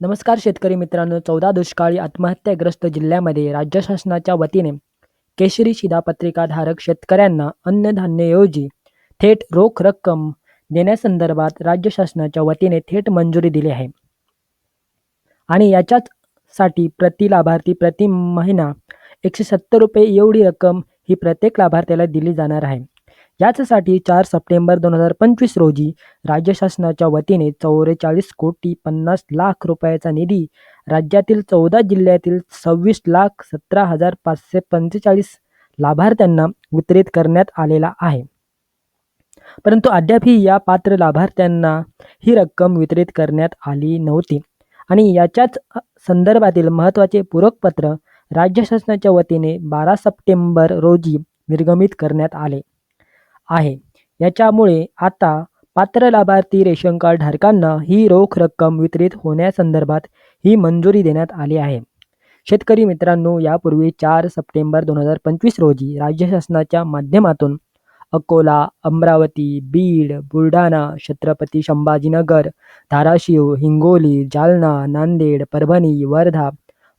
नमस्कार शेतकरी मित्रांनो. चौदा दुष्काळी आत्महत्याग्रस्त जिल्ह्यामध्ये राज्य शासनाच्या वतीने केशरी शिधापत्रिकाधारक शेतकऱ्यांना अन्नधान्यऐवजी थेट रोख रक्कम देण्यासंदर्भात राज्य शासनाच्या वतीने थेट मंजुरी दिली आहे. आणि याच्याच साठी प्रति लाभार्थी प्रति महिना एकशे सत्तर रुपये एवढी रक्कम ही प्रत्येक लाभार्थ्याला दिली जाणार आहे. याचसाठी चार सप्टेंबर दोन हजार पंचवीस रोजी राज्य शासनाच्या वतीने चौवेचाळीस कोटी पन्नास लाख रुपयाचा निधी राज्यातील चौदा जिल्ह्यातील सव्वीस लाख सतरा हजार पाचशे पंचेचाळीस लाभार्थ्यांना वितरित करण्यात आलेला आहे. परंतु अद्यापही या पात्र लाभार्थ्यांना ही रक्कम वितरित करण्यात आली नव्हती आणि याच्याच संदर्भातील महत्त्वाचे पूरकपत्र राज्य शासनाच्या वतीने बारा सप्टेंबर रोजी निर्गमित करण्यात आले. आहे. याच्यामुळे आता पात्र लाभार्थी रेशन कार्ड धारकांना ही रोख रक्कम वितरित होण्यासंदर्भात ही मंजुरी देण्यात आली आहे. शेतकरी मित्रांनो यापूर्वी चार सप्टेंबर दोन हजार पंचवीस रोजी राज्य शासनाच्या माध्यमातून अकोला अमरावती बीड बुलढाणा छत्रपती संभाजीनगर धाराशिव हिंगोली जालना नांदेड परभणी वर्धा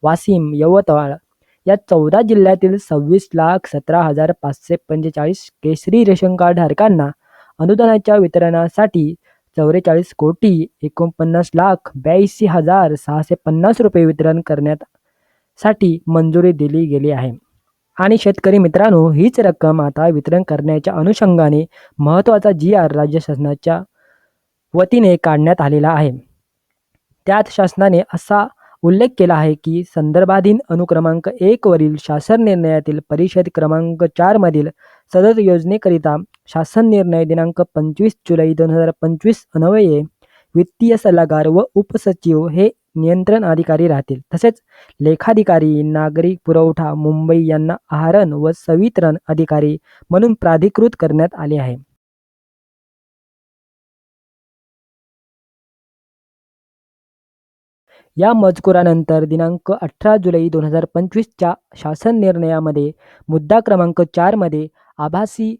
वाशिम यवतमाळ या चौदा जिल्ह्यातील सव्वीस लाख सतरा हजार पाचशे पंचेचाळीस केसरी रेशन कार्ड धारकांना अनुदानाच्या वितरणासाठी चौवेचाळीस कोटी एकोणपन्नास लाख ब्याऐंशी हजार सहाशे पन्नास रुपये वितरण करण्यात साठी मंजुरी दिली गेली आहे. आणि शेतकरी मित्रांनो हीच रक्कम आता वितरण करण्याच्या अनुषंगाने महत्त्वाचा जी आर राज्य शासनाच्या वतीने काढण्यात आलेला आहे. त्यात शासनाने असा उल्लेख केला आहे की संदर्भाधीन अनुक्रमांक एक वरील शासन निर्णयातील परिषद क्रमांक चारमधील सदर योजनेकरिता शासन निर्णय दिनांक पंचवीस जुलै दोन हजार पंचवीस अन्वये वित्तीय सल्लागार व उपसचिव हे नियंत्रण अधिकारी राहतील. तसेच लेखाधिकारी नागरिक पुरवठा मुंबई यांना आहरण व सवितरण अधिकारी म्हणून प्राधिकृत करण्यात आले आहे. या मजकुरानंतर दिनांक अठरा जुलै दोन हजार पंचवीसच्या शासन निर्णयामध्ये मुद्दा क्रमांक चारमध्ये आभासी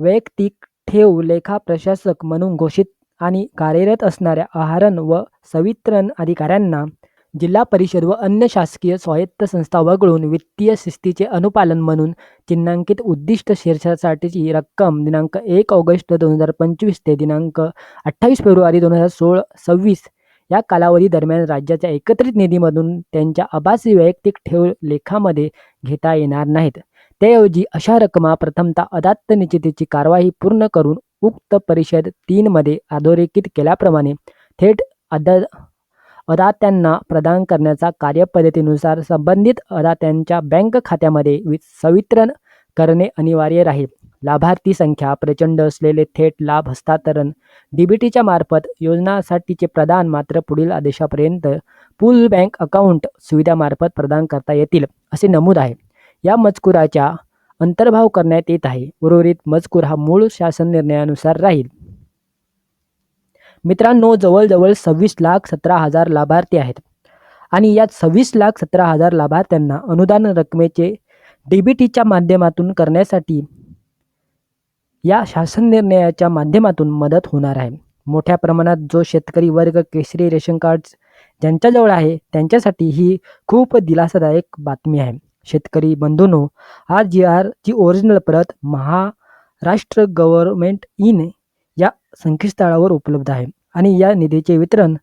वैयक्तिक ठेव लेखा प्रशासक म्हणून घोषित आणि कार्यरत असणाऱ्या आहारण व सवितरण अधिकाऱ्यांना जिल्हा परिषद व अन्य शासकीय स्वायत्त संस्था वगळून वित्तीय शिस्तीचे अनुपालन म्हणून चिन्हांकित उद्दिष्ट शीर्षासाठीची रक्कम दिनांक एक ऑगस्ट दोन हजार पंचवीस ते दिनांक अठ्ठावीस फेब्रुवारी दोन हजार सोळा सव्वीस या कालावधी दरम्यान राज्याच्या एकत्रित निधीमधून त्यांच्या आभासी वैयक्तिक ठेव लेखामध्ये घेता येणार नाहीत. त्याऐवजी अशा रकमा प्रथमतः अदात्त निश्चितीची कारवाई पूर्ण करून उक्त परिषद तीनमध्ये अधोरेखित केल्याप्रमाणे थेट अदा अदात्यांना प्रदान करण्याचा कार्यपद्धतीनुसार संबंधित अदात्यांच्या बँक खात्यामध्ये वि सवितरण करणे अनिवार्य राहील. लाभार्थी संख्या प्रचंड असलेले थेट लाभ हस्तांतरण डीबीटीच्या मार्फत योजनासाठीचे प्रदान मात्र पुढील आदेशापर्यंत पूल बँक अकाउंट सुविधामार्फत प्रदान करता येतील असे नमूद आहे. या मजकुराच्या अंतर्भाव करण्यात येत आहे. उर्वरित मजकूर हा मूळ शासन निर्णयानुसार राहील. मित्रांनो जवळजवळ सव्वीस लाख सतरा हजार लाभार्थी आहेत आणि यात सव्वीस लाख सतरा हजार लाभार्थ्यांना अनुदान रकमेचे डीबीटीच्या माध्यमातून करण्यासाठी या शासन निर्णयाच्या माध्यमातून मदत होणार आहे. मोठ्या प्रमाणात जो शेतकरी वर्ग केसरी रेशन कार्ड ज्यांच्याजवळ आहे त्यांच्यासाठी ही खूप दिलासादायक बातमी आहे. शेतकरी बंधूंनो आर जी आर ची ओरिजिनल प्रत महाराष्ट्र गव्हर्मेंट इन या संकेतस्थळावर उपलब्ध आहे आणि या निधीचे वितरण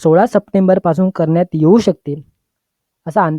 सोळा सप्टेंबरपासून करण्यात येऊ शकते असा अंदाज